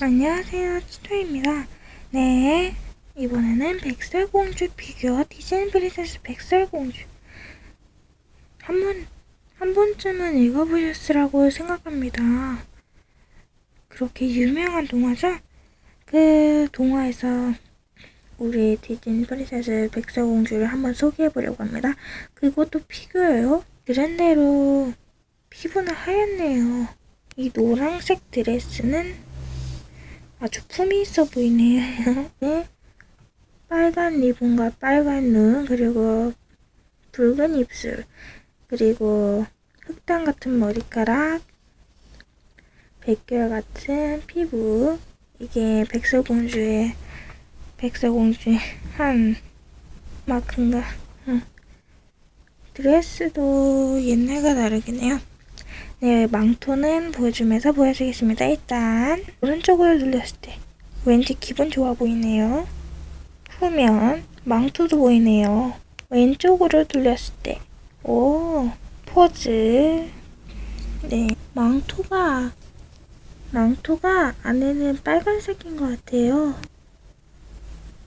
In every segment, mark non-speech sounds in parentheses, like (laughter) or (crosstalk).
안녕하세요, 치토입니다. 네, 이번에는 백설공주 피규어 디즈니 프린세스 백설공주. 한 번, 한 번쯤은 읽어보셨으라고 생각합니다. 그렇게 유명한 동화죠? 그 동화에서 우리 디즈니 프린세스 백설공주를 한번 소개해보려고 합니다. 그것도 피규어요. 그런대로 피부는 하얗네요. 이 노란색 드레스는 아주 품이 있어 보이네요. 네. (laughs) 빨간 리본과 빨간 눈, 그리고 붉은 입술, 그리고 흑당 같은 머리카락, 백결 같은 피부. 이게 백설공주의, 백설공주의 한 마크인가. 응. 드레스도 옛날과 다르긴 해요. 네, 망토는 보여주면서 보여주겠습니다. 일단 오른쪽을 눌렀을 때 왠지 기분 좋아 보이네요. 후면 망토도 보이네요. 왼쪽으로 돌렸을 때 오, 포즈. 네, 망토가 망토가 안에는 빨간색인 것 같아요.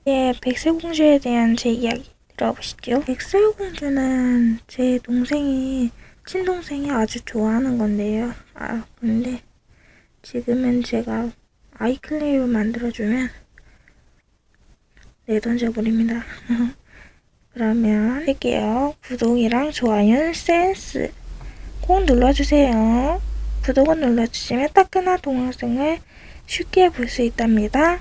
예, 백설공주에 대한 제 이야기 들어보시죠. 백설공주는 제 동생이 친동생이 아주 좋아하는 건데요. 아, 근데 지금은 제가 아이클레이로 만들어주면 내던져버립니다. (laughs) 그러면 할게요. 구독이랑 좋아요, 센스 꼭 눌러주세요. 구독을 눌러주시면 따끈한 동영상을 쉽게 볼 수 있답니다.